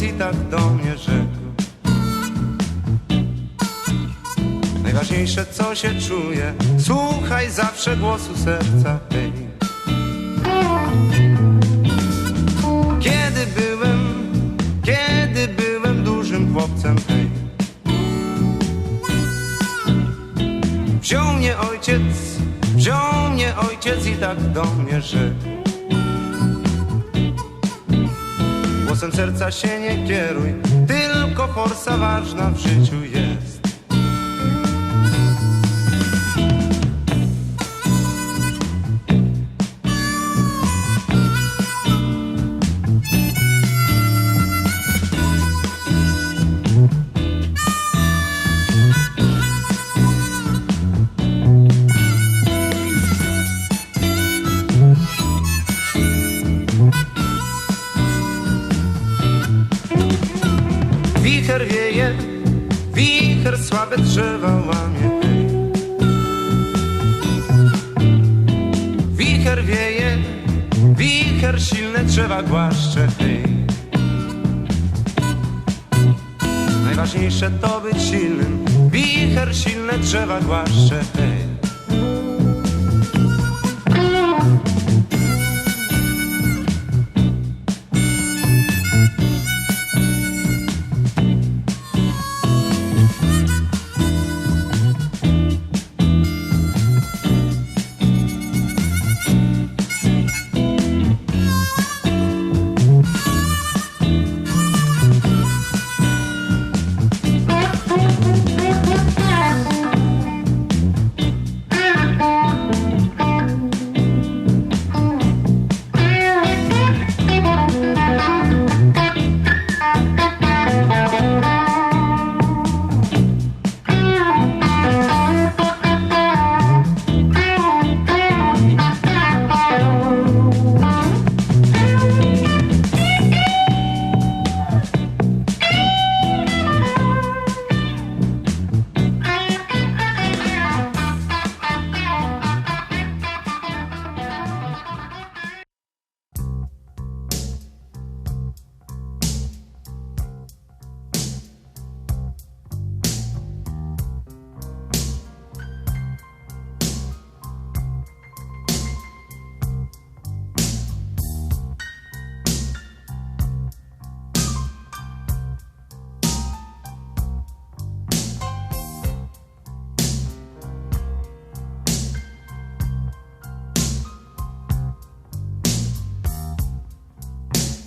i tak do mnie rzekł. Najważniejsze co się czuje, słuchaj zawsze głosu serca, hej. Kiedy byłem, kiedy byłem dużym chłopcem, hej. Wziął mnie ojciec, wziął mnie ojciec i tak do mnie rzekł. Głosem serca się nie kieruj, tylko forsa ważna w życiu jest. Słabe drzewa łamie. Wicher wieje, wicher silne drzewa głaszcze. Najważniejsze to być silnym, wicher silne drzewa głaszcze.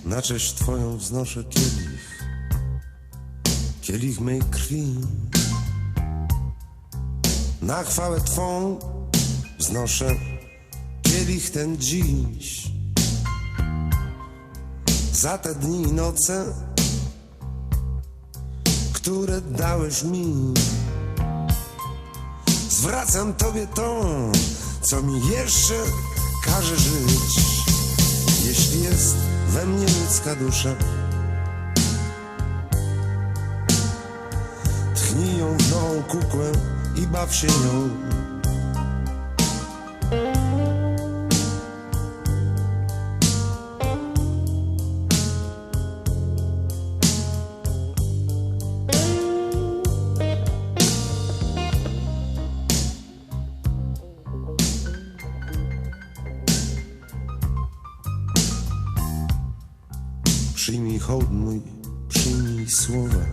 Na cześć Twoją wznoszę kielich, kielich mej krwi. Na chwałę Twą wznoszę kielich ten dziś. Za te dni i noce, które dałeś mi. Zwracam Tobie to, co mi jeszcze każe żyć. Jeśli jest we mnie ludzka dusza, tchnij ją w nową kukłę i baw się nią. Przyjmij słowa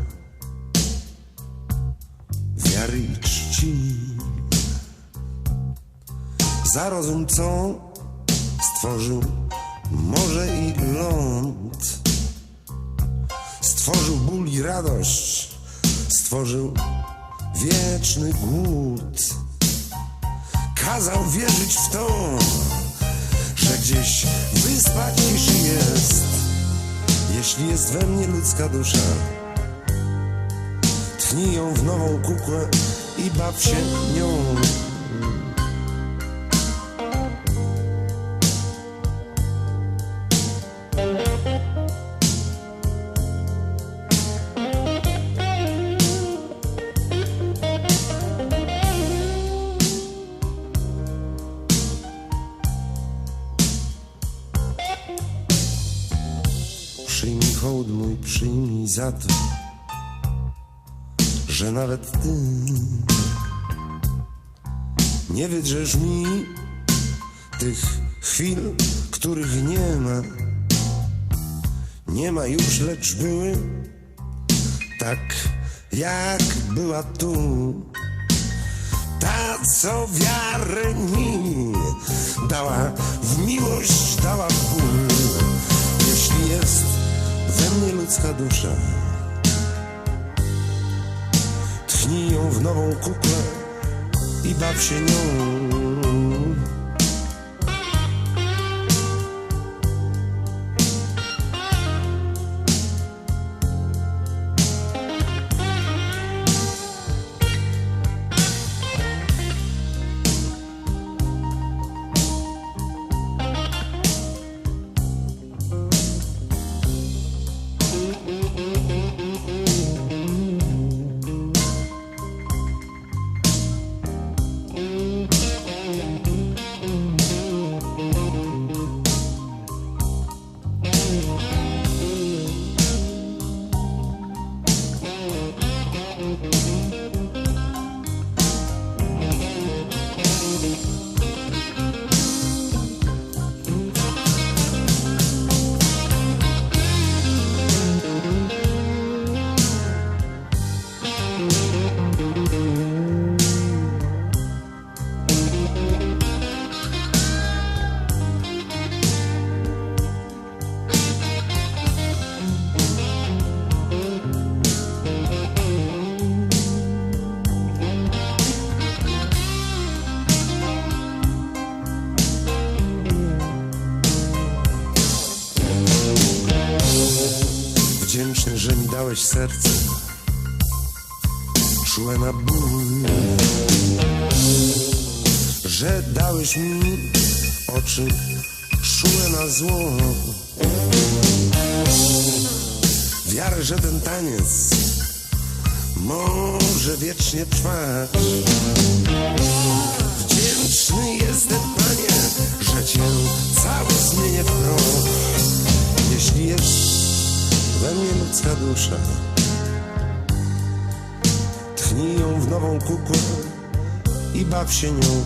wiary i czci. Za rozum, co stworzył morze i ląd. Stworzył ból i radość, stworzył wieczny głód. Kazał wierzyć w to, że gdzieś wyspa ciszy jest. Jeśli jest we mnie ludzka dusza, tchnij ją w nową kukłę i baw się nią. Za to, że nawet ty nie wydrzesz mi tych chwil, których nie ma. Nie ma już, lecz były tak, jak była tu. Ta, co wiarę mi dała w miłość, dała w ból. Jeśli jest we mnie ludzka dusza, tchnij ją w nową kuklę i baw się nią. Dałeś serce Czułe na ból Że dałeś mi oczy Czułe na zło. Wiarę, że ten taniec Może wiecznie trwać. Wdzięczny jestem, Panie Że Cię cały zmienię w Jeśli jest we mnie ludzka dusza. Tchnij ją w nową kukłę i baw się nią